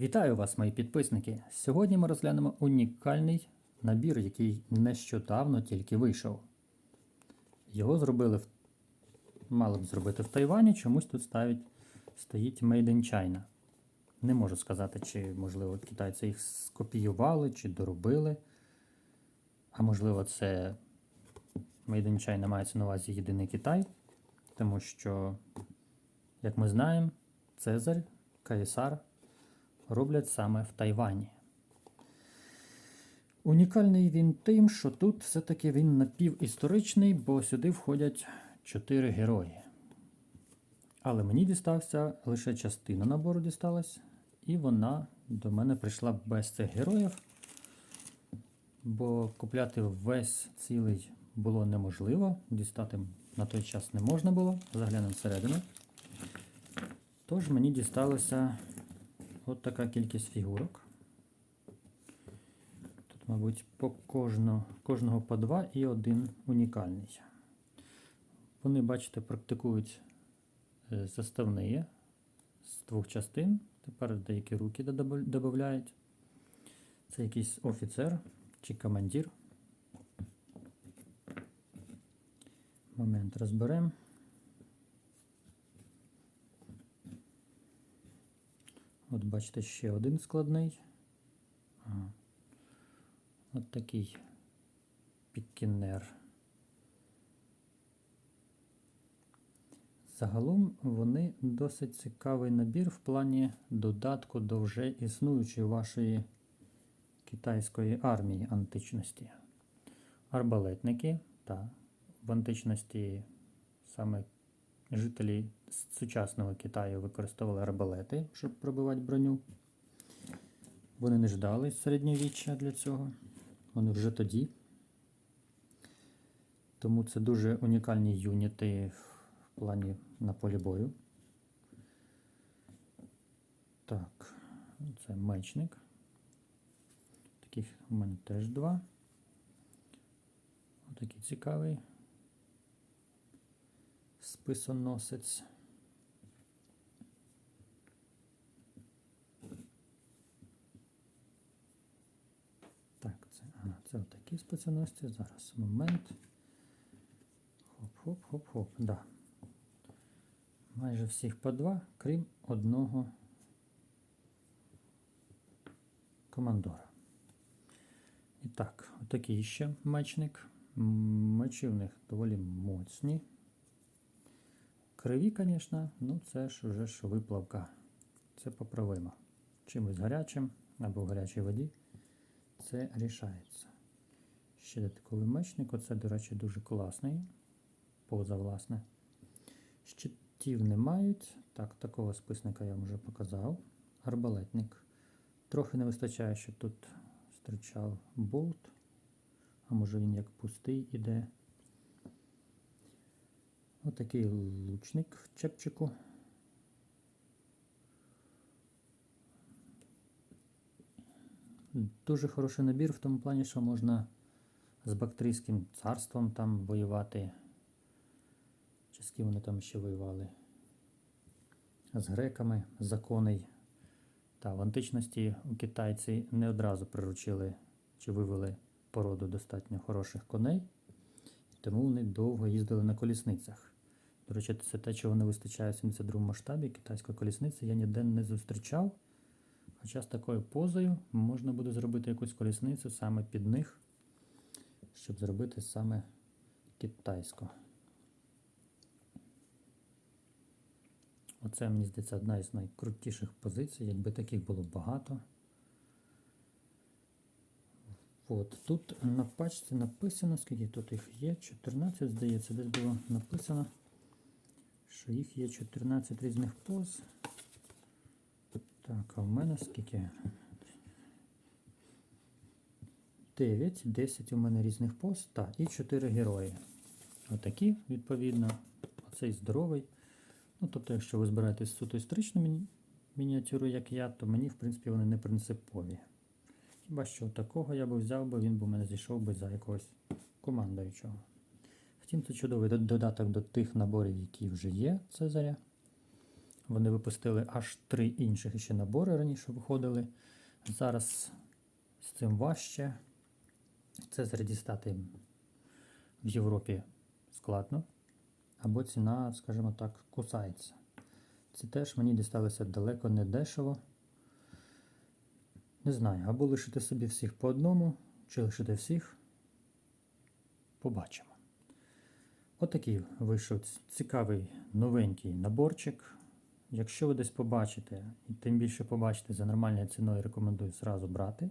Вітаю вас, мої підписники! Сьогодні ми розглянемо унікальний набір, який нещодавно тільки вийшов. Його зробили в... мали б зробити в Тайвані, чомусь тут ставить... стоїть Made in China. Не можу сказати, чи, можливо, китайці їх скопіювали, чи доробили. А можливо, це Made in China мається на увазі єдиний Китай, тому що, як ми знаємо, Цезарь, Каїсар роблять саме в Тайвані. Унікальний він тим, що тут все-таки він напівісторичний, бо сюди входять чотири герої. Але мені дістався лише частина набору дісталась, і вона до мене прийшла без цих героїв, бо купляти весь цілий було неможливо, дістати на той час не можна було. Заглянемо всередину. Тож мені дісталося от така кількість фігурок. Тут, мабуть, по кожного, кожного по два і один унікальний. Вони, бачите, практикують е, заставні з двох частин. Тепер деякі руки додають. Це якийсь офіцер чи командир. Момент розберемо. От бачите, ще один складний. Ага. От такий пікінер. Загалом вони досить цікавий набір в плані додатку до вже існуючої вашої китайської армії античності. Арбалетники, та в античності саме жителі сучасного Китаю використовували арбалети, щоб пробивати броню. Вони не ждали середньовіччя для цього. Вони вже тоді. Тому це дуже унікальні юніти в плані на полі бою. Так, це мечник. Таких у мене теж два. Отакий цікавий списоносець. Так, це, ага, це отакі списоносці. Зараз момент. Хоп-хоп-хоп-хоп. Да. Майже всіх по два, крім одного командора. І так, отакий ще мечник. Мечі в них доволі моцні. Криві, звісно, ну це ж вже ж виплавка. Це поправимо. Чимось гарячим або в гарячій воді це рішається. Ще додатковий мечник. Оце, до речі, дуже класний. Поза, власне. Щитів не мають. Так, такого списника я вам вже показав. Арбалетник. Трохи не вистачає, що тут стрічав болт. А може він як пустий іде. Отакий лучник в чепчику. Дуже хороший набір в тому плані, що можна з Бактрійським царством там воювати. Чи з ким вони там ще воювали? З греками, закони. Та в античності китайці не одразу приручили чи вивели породу достатньо хороших коней, тому вони довго їздили на колісницях. До речі, це те, чого не вистачає в 72 масштабі китайської колісниці, я ніде не зустрічав. Хоча з такою позою можна буде зробити якусь колісницю саме під них, щоб зробити саме китайську. Оце, мені здається, одна із найкрутіших позицій, якби таких було багато. От, Тут на пачці написано, скільки тут їх є, 14, здається, десь було написано, що їх є 14 різних поз. Так, а в мене скільки? 9, 10 у мене різних поз, так, і 4 герої. Отакі, відповідно. Оцей здоровий. Ну, тобто, якщо ви збираєтесь суто історичну міні... мініатюру, як я, то мені, в принципі, вони не принципові. Хіба що такого я би взяв, бо він би у мене зійшов би за якогось командуючого. Втім, це чудовий додаток до тих наборів, які вже є Цезаря. Вони випустили аж три інших ще набори раніше виходили. Зараз з цим важче. Це зараз дістати в Європі складно. Або ціна, скажімо так, кусається. Ці теж мені дісталися далеко не дешево. Не знаю, або лишити собі всіх по одному, чи лишити всіх. Побачимо. Отакий вийшов цікавий новенький наборчик. Якщо ви десь побачите, і тим більше побачите за нормальною ціною, рекомендую зразу брати.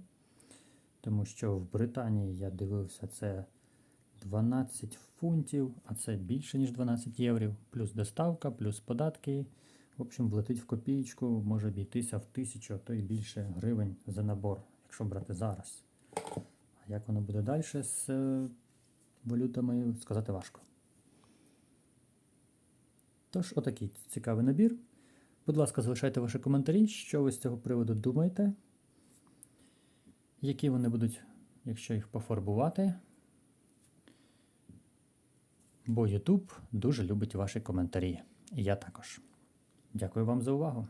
Тому що в Британії я дивився це 12 фунтів, а це більше, ніж 12 євро, плюс доставка, плюс податки. В общем, влетить в копієчку, може обійтися в тисячу, а то і більше гривень за набор, якщо брати зараз. А як воно буде далі з е, валютами, сказати важко. Тож, отакий цікавий набір. Будь ласка, залишайте ваші коментарі, що ви з цього приводу думаєте, які вони будуть, якщо їх пофарбувати. Бо YouTube дуже любить ваші коментарі. Я також. Дякую вам за увагу.